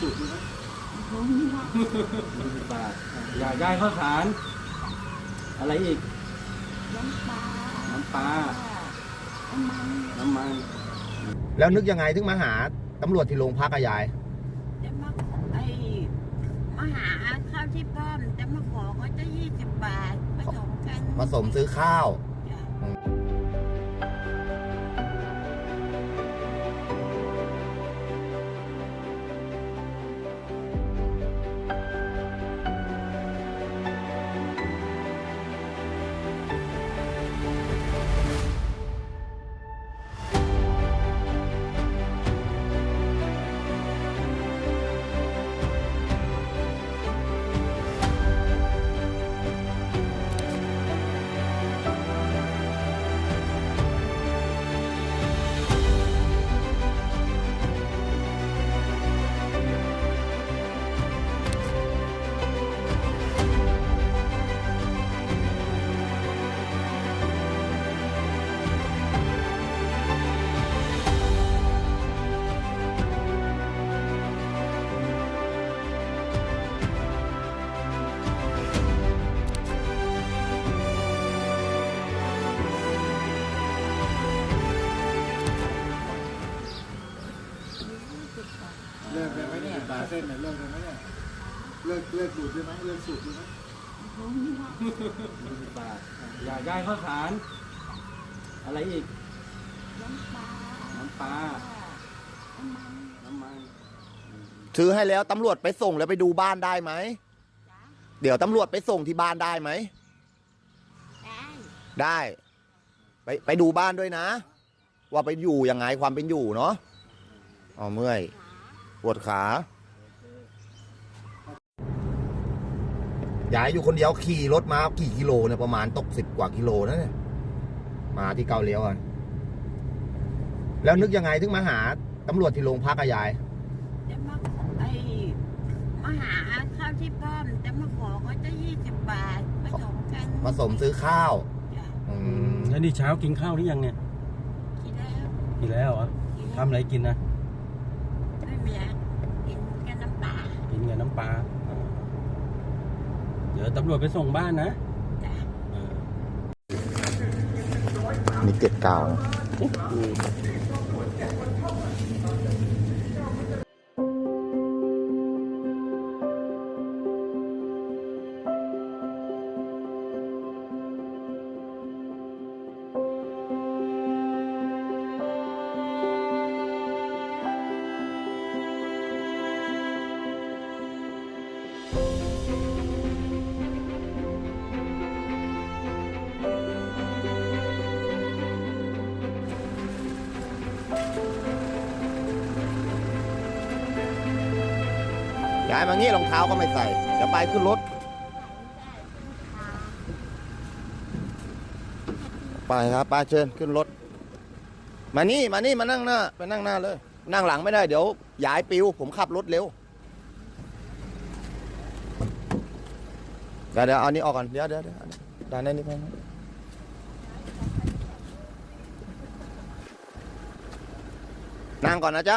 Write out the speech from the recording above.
สูบดูไหมยี่สิบบาทอยากได้ข้าวสาร อะไรอีก น้ำปลาน้ำปลาน้ำมันน้ำมัน แล้วนึกยังไงถึงมาหาตำรวจที่โรงพักอะยาย จะมาไอ้มาหาข้าวที่ป้อมจะมาขอเขาจะยี่สิบบาทผสมกันผสมซื้อข้าวจ้ เนี่ยตาเส้นเนี่ยเลิกได้ไหมเนี่ยเลิกเลิกดูดได้ไหมเลิกสูบได้ไหมยี่สิบบาทอยากได้ข้าวสาร อะไรอีก น้ำปลาน้ำปลาน้ำมันน้ำมันซื้อให้แล้วตำรวจไปส่งแล้วไปดูบ้านได้ไหม จ้ะเดี๋ยวตำรวจไปส่งที่บ้านได้ไหม ได้ได้ ไปไปดูบ้านด้วยนะ ว่าไปอยู่ยังไงความเป็นอยู่เนาะอ๋อเมื่อย ขาปวดขา ยายอยู่คนเดียวขี่รถมากี่กิโลเนี่ยประมาณตกสิบกว่ากิโลนะเนี่ยมาที่เกาเลี้ยวอะแล้วนึกยังไงถึงมาหาตำรวจที่โรงพักอะยายจะมาไอ้มาหาข้าวที่ป้อมจะมาขอเขาจะยี่สิบบาทผสมกันผสมซื้อข้าวจ้ะอืมแล้วนี่เช้ากินข้าวหรือยังเนี่ยกินแล้วกินแล้วเหรอกินทำอะไรกินนะไม่มีอะกินกันน้ำปลากินกับน้ำปลาอ่าเดี๋ยวตำรวจไปส่งบ้านนะจ้ะเออมีเกล็ดเก่า ยายมางี้รองเท้าก็ไม่ใส่เดี๋ยวไปขึ้นรถ ไปครับป้าเชิญขึ้นรถ มานี่มานี่มานั่งหน้าไปนั่งหน้าเลย นั่งหลังไม่ได้เดี๋ยวย้ายปิว ผมขับรถเร็วเดี๋ยวเดี๋ยวเอาอันนี้ออกก่อนเดี๋ยวเดี๋ยวเดี๋ยวอันนี้ด้านนี้ไปนั่งก่อนนะจ๊ะ